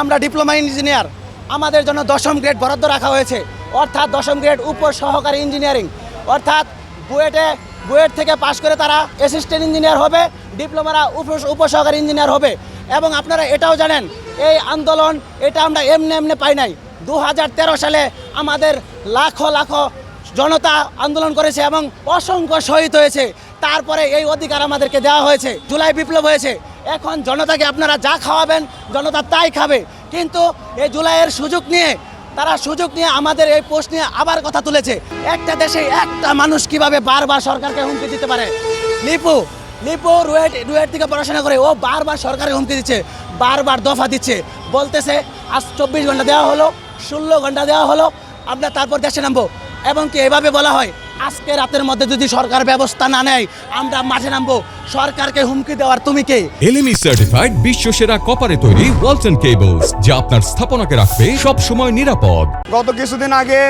আমরা diploma engineer আমাদের জন্য দশম গ্রেড বরাদ্দ রাখা হয়েছে। অর্থাৎ দশম গ্রেড উপ সহকারী ইঞ্জিনিয়ারিং অর্থাৎ বুয়েটে, বুয়েট থেকে পাশ করে তারা অ্যাসিস্ট্যান্ট ইঞ্জিনিয়ার হবে ডিপ্লোমারা উপ উপসহকারী ইঞ্জিনিয়ার হবে। এবং আপনারা এটাও জানেন, এই আন্দোলন, এটা আমরা এমনি এমনি পাই নাই। দু হাজার তেরো সালে আমাদের লাখো লাখো জনতা আন্দোলন করেছে এবং অসংখ্য শহীদ হয়েছে। তারপরে এই অধিকার আমাদেরকে দেওয়া হয়েছে। জুলাই বিপ্লব হয়েছে। এখন জনতাকে আপনারা যা খাওয়াবেন, জনতা তাই খাবে। কিন্তু এই জুলাইয়ের সুযোগ নিয়ে, তারা সুযোগ নিয়ে আমাদের এই পোস্ট নিয়ে আবার কথা তুলেছে। একটা দেশে একটা মানুষ কীভাবে বারবার সরকারকে হুমকি দিতে পারে? লিপু লিপু রুয়েট রুয়েট থেকে পড়াশোনা করে ও বারবার সরকারের হুমকি দিচ্ছে, বারবার দফা দিচ্ছে। বলতেছে, আজ চব্বিশ ঘণ্টা দেওয়া হলো, ষোলো ঘণ্টা দেওয়া হলো, আমরা তারপর দেশে নামবো। এবং কি এভাবে বলা হয় আজকে রাতের মধ্যে যদি সরকার ব্যবস্থা না নেয় আমরা মাঠে নামবো। সরকারকে হুমকি দেওয়ার তুমি কে? এলএমই সার্টিফাইড বিশ্ব সেরা কপারে তৈরি ওয়ালটন কেবলস যা আপনার স্থাপনাকে রাখবে সব সময় নিরাপদ। গত কিছুদিন আগে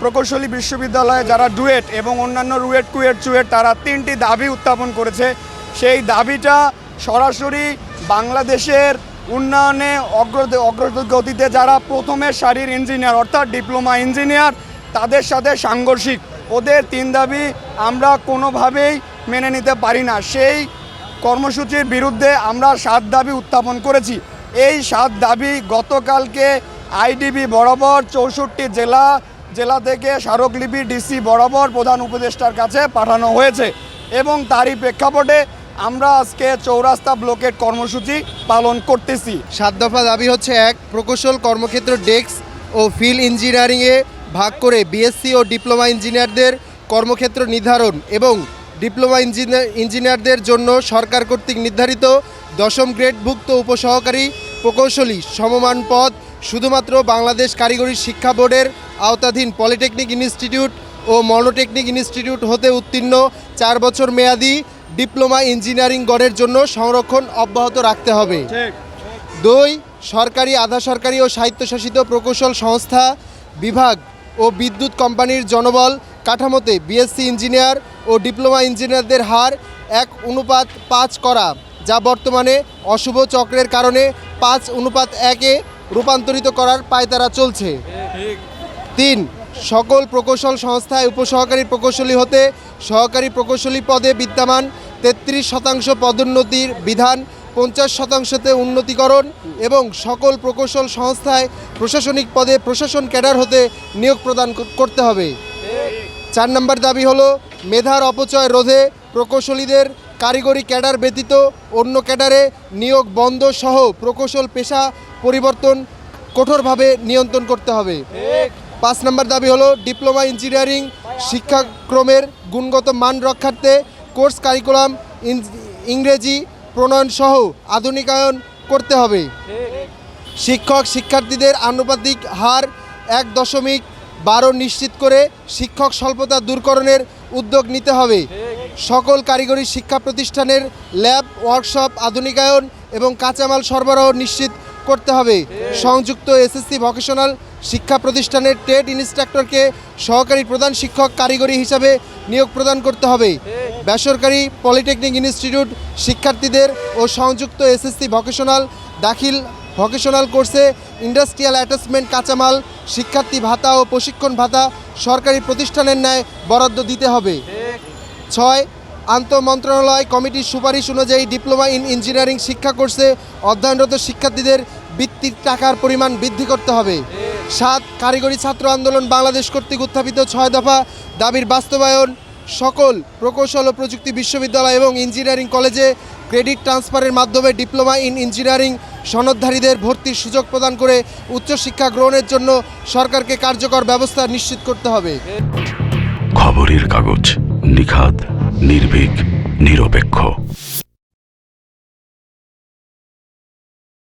প্রকৌশলী বিশ্ববিদ্যালয়ে যারা ডুয়েট এবং অন্যান্য রুয়েট কুয়েট চুয়েট তারা তিনটি দাবি উত্থাপন করেছে। সেই দাবিটা সরাসরি বাংলাদেশের উন্নয়নে অগ্র অগ্রগতিতে যারা প্রথমে সারির ইঞ্জিনিয়ার অর্থাৎ ডিপ্লোমা ইঞ্জিনিয়ার তাদের সাথে সাংঘর্ষিক। ওদের তিন দাবি আমরা কোনোভাবেই মেনে নিতে পারি না। সেই কর্মসূচির বিরুদ্ধে আমরা সাত দাবি উত্থাপন করেছি। এই সাত দাবি গতকালকে আইডিবি বরাবর চৌষট্টি জেলা জেলা থেকে স্মারকলিপি ডিসি বরাবর প্রধান উপদেষ্টার কাছে পাঠানো হয়েছে এবং তারই প্রেক্ষাপটে আমরা আজকে চৌরাস্তা ব্লকের কর্মসূচি পালন করতেছি। সাত দফা দাবি হচ্ছে এক, প্রকৌশল কর্মক্ষেত্র ডেস্ক ও ফিল্ড ইঞ্জিনিয়ারিংয়ে ভাগ করে বিএসসি ও ডিপ্লোমা ইঞ্জিনিয়ারদের কর্মক্ষেত্র নির্ধারণ এবং ডিপ্লোমা ইঞ্জিনিয়ার ইঞ্জিনিয়ারদের জন্য সরকার কর্তৃক নির্ধারিত দশম গ্রেডভুক্ত উপসহকারী প্রকৌশলী সমমান পদ শুধুমাত্র বাংলাদেশ কারিগরি শিক্ষা বোর্ডের আওতাধীন পলিটেকনিক ইনস্টিটিউট ও মনোটেকনিক ইনস্টিটিউট হতে উত্তীর্ণ চার বছর মেয়াদি ডিপ্লোমা ইঞ্জিনিয়ারিং গড়ের জন্য সংরক্ষণ অব্যাহত রাখতে হবে। দুই, সরকারি, আধা সরকারি ও স্বায়ত্তশাসিত প্রকৌশল সংস্থা বিভাগ ও বিদ্যুৎ কোম্পানির জনবল কাঠামোতে বিএসসি ইঞ্জিনিয়ার ও ডিপ্লোমা ইঞ্জিনিয়ারদের হার এক অনুপাত পাঁচ করা, যা বর্তমানে অশুভ চক্রের কারণে পাঁচ অনুপাত একে রূপান্তরিত করার পায়তারা চলছে। তিন, সকল প্রকৌশল সংস্থায় উপসহকারী প্রকৌশলী হতে সহকারী প্রকৌশলী পদে বিদ্যমান তেত্রিশ শতাংশ পদোন্নতির বিধান পঞ্চাশ শতাংশতে উন্নতিকরণ এবং সকল প্রকৌশল সংস্থায় প্রশাসনিক পদে প্রশাসন ক্যাডার হতে নিয়োগ প্রদান করতে হবে। চার নম্বর দাবি হলো, মেধার অপচয় রোধে প্রকৌশলীদের কারিগরি ক্যাডার ব্যতীত অন্য ক্যাডারে নিয়োগ বন্ধ সহ প্রকৌশল পেশা পরিবর্তন কঠোরভাবে নিয়ন্ত্রণ করতে হবে। পাঁচ নম্বর দাবি হলো, ডিপ্লোমা ইঞ্জিনিয়ারিং শিক্ষাক্রমের গুণগত মান রক্ষার্থে কোর্স কারিকুলাম ইংরেজি প্রণয়ন সহ আধুনিকায়ন করতে হবে। শিক্ষক শিক্ষার্থীদের আনুপাতিক হার এক দশমিক বারো নিশ্চিত করে শিক্ষক স্বল্পতা দূরকরণের উদ্যোগ নিতে হবে। সকল কারিগরি শিক্ষা প্রতিষ্ঠানের ল্যাব, ওয়ার্কশপ, আধুনিকায়ন এবং কাঁচামাল সরবরাহ নিশ্চিত করতে হবে। সংযুক্ত এসএসসি ভোকেশনাল শিক্ষা প্রতিষ্ঠানের ট্রেড ইনস্ট্রাক্টরকে সহকারী প্রধান শিক্ষক কারিগরি হিসাবে নিয়োগ প্রদান করতে হবে। বেসরকারি পলিটেকনিক ইনস্টিটিউট শিক্ষার্থীদের ও সংযুক্ত এসএসসি ভোকেশনাল দাখিল ভোকেশনাল কোর্সে ইন্ডাস্ট্রিয়াল অ্যাটাচমেন্ট কাঁচামাল, শিক্ষার্থী ভাতা ও প্রশিক্ষণ ভাতা সরকারি প্রতিষ্ঠানের ন্যায় বরাদ্দ দিতে হবে। ছয় আন্তঃ মন্ত্রণালয় কমিটির সুপারিশ অনুযায়ী ডিপ্লোমা ইন ইঞ্জিনিয়ারিং শিক্ষা কোর্সে অধ্যয়নরত শিক্ষার্থীদের বৃত্তির টাকার পরিমাণ বৃদ্ধি করতে হবে। সাত, কারিগরি ছাত্র আন্দোলন বাংলাদেশ কর্তৃক উত্থাপিত ছয় দফা দাবির বাস্তবায়ন সকল প্রকৌশল ও প্রযুক্তি বিশ্ববিদ্যালয় এবং ইঞ্জিনিয়ারিং কলেজে ক্রেডিট ট্রান্সফারের মাধ্যমে ডিপ্লোমা ইন ইঞ্জিনিয়ারিং সনদধারীদের ভর্তির সুযোগ প্রদান করে উচ্চশিক্ষা গ্রহণের জন্য সরকারকে কার্যকর ব্যবস্থা নিশ্চিত করতে হবে। খবরের কাগজ নিখাত নির্ভীক, নিরপেক্ষ।